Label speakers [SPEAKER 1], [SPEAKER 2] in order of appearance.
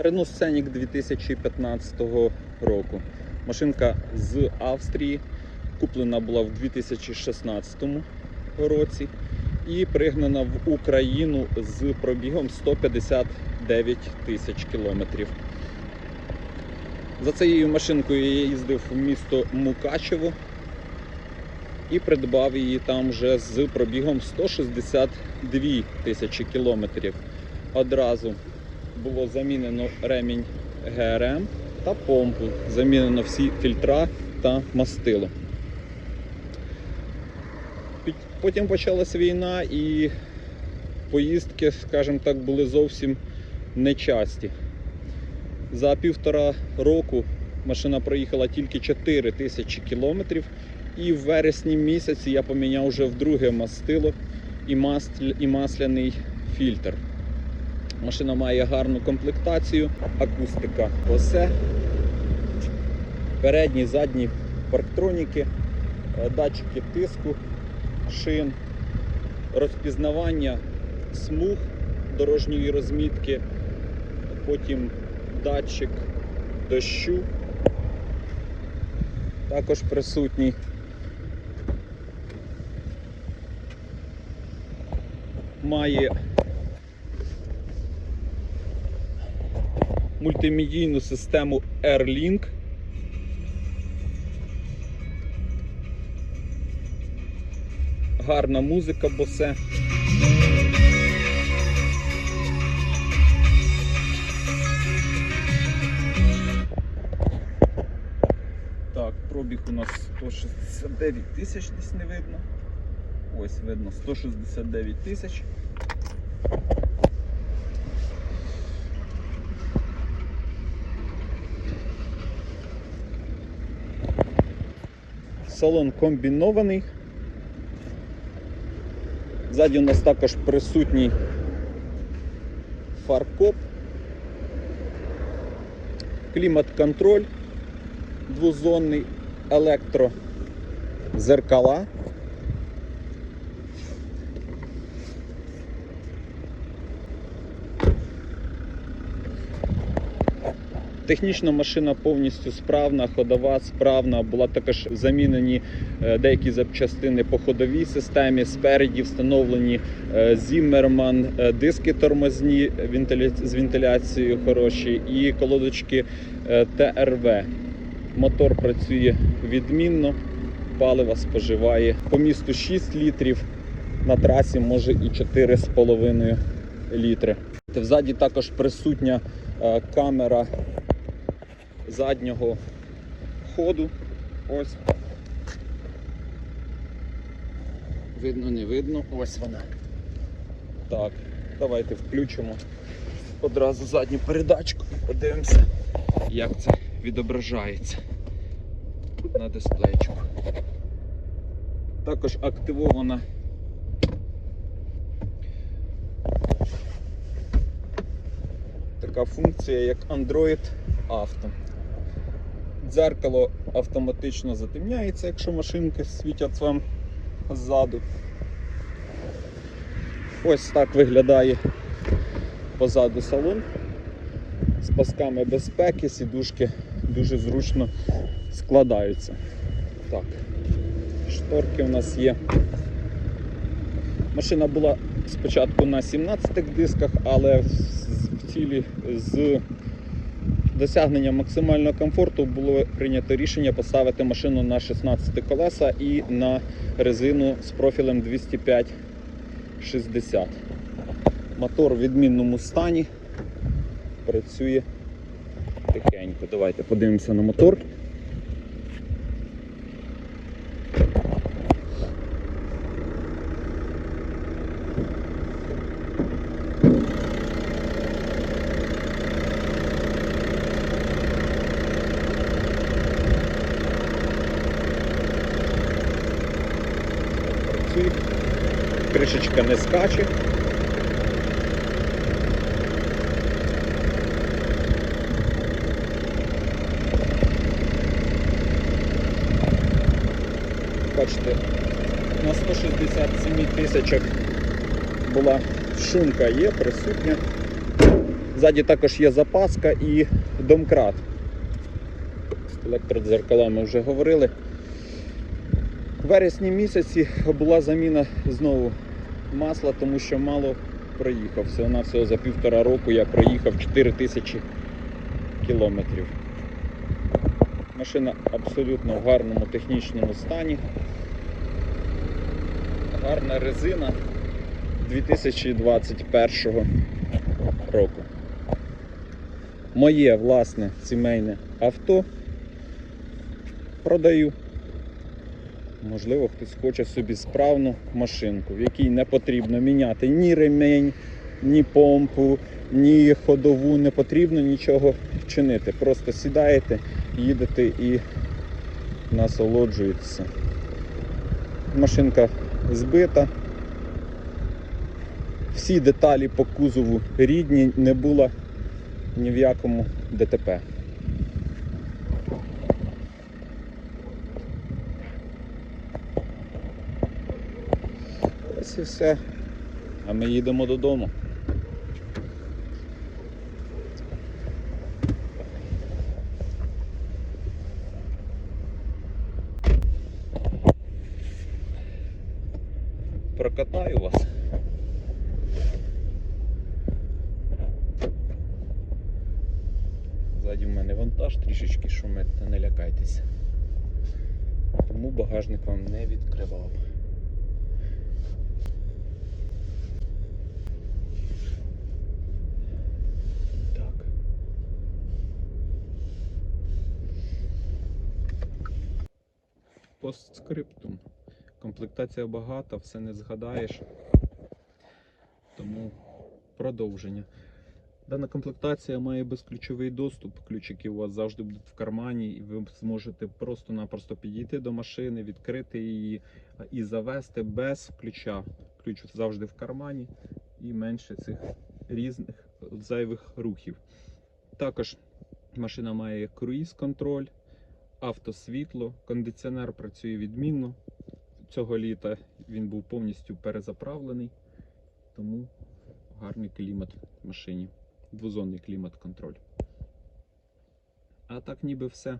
[SPEAKER 1] Renault Scenic 2015 року. Машинка з Австрії. Куплена була в 2016 році і пригнана в Україну з пробігом 159 тисяч кілометрів. За цією машинкою я їздив в місто Мукачево і придбав її там вже з пробігом 162 тисячі кілометрів. Одразу було замінено ремінь ГРМ та помпу. Замінено всі фільтра та мастило. Потім почалася війна і поїздки, скажімо так, були зовсім нечасті. За півтора року машина проїхала тільки 4 тисячі кілометрів, і в вересні місяці я поміняв вже вдруге мастило і, і масляний фільтр. Машина має гарну комплектацію, акустика Bose, передні, задні парктроніки, е, датчики тиску, шин, розпізнавання смуг дорожньої розмітки, потім датчик дощу. Також присутній. Має мультимедійну систему AirLink. Гарна музика, босе. Так, пробіг у нас 169 тисяч десь не видно. Ось видно 169 тисяч. Салон комбінований. Ззаді у нас також присутній фаркоп, клімат-контроль, двозонний електрозеркала. Технічна машина повністю справна, ходова справна. Була також замінені е, деякі запчастини по ходовій системі. Спереді встановлені Zimmermann, е, диски тормозні з вентиляцією хороші і колодочки е, ТРВ. Мотор працює відмінно, палива споживає по місту 6 літрів, на трасі може і 4,5 літри. Взаді також присутня камера заднього ходу. Ось. Видно, не видно. Ось вона. Так, давайте включимо одразу задню передачку і подивимося, як це відображається на дисплейчику. Також активована така функція, як Android Auto. Дзеркало автоматично затемняється, якщо машинки світять вам ззаду. Ось так виглядає позаду салон з пасками безпеки, сідушки дуже зручно складаються. Так, шторки у нас є. Машина була спочатку на 17 дисках, але в цілі з досягнення максимального комфорту було прийнято рішення поставити машину на 16 колеса і на резину з профілем 205-60. Мотор в відмінному стані. Працює тихенько. Давайте подивимося на мотор. Працює. Кришечка не скаче. Бачите, на 167 тисячах була шумка є, присутня. Ззаді також є запаска і домкрат. Електродзеркала ми вже говорили. В вересні місяці була заміна знову масла, тому що мало проїхав. Всього на всього за півтора року я проїхав 4 тисячі кілометрів. Машина абсолютно в гарному технічному стані. Гарна резина 2021 року. Моє власне сімейне авто продаю. Можливо, хтось хоче собі справну машинку, в якій не потрібно міняти ні ремень, ні помпу, ні ходову, не потрібно нічого чинити. Просто сідаєте, їдете і насолоджуєтеся. Машинка збита. Всі деталі по кузову рідні, не було ні в якому ДТП. Ось і все. А ми їдемо додому. Прокатаю вас. Ззаді в мене вантаж трішечки шумить, не лякайтеся. Тому багажник вам не відкривав. Так. Постскриптум. Комплектація багата, все не згадаєш. Тому продовження. Дана комплектація має безключовий доступ. Ключики у вас завжди будуть в кармані, і ви зможете просто-напросто підійти до машини, відкрити її і завести без ключа. Ключ завжди в кармані і менше цих різних зайвих рухів. Також машина має круїз-контроль, автосвітло, кондиціонер працює відмінно. Цього літа він був повністю перезаправлений, тому гарний клімат в машині. Двозонний клімат-контроль. А так ніби все.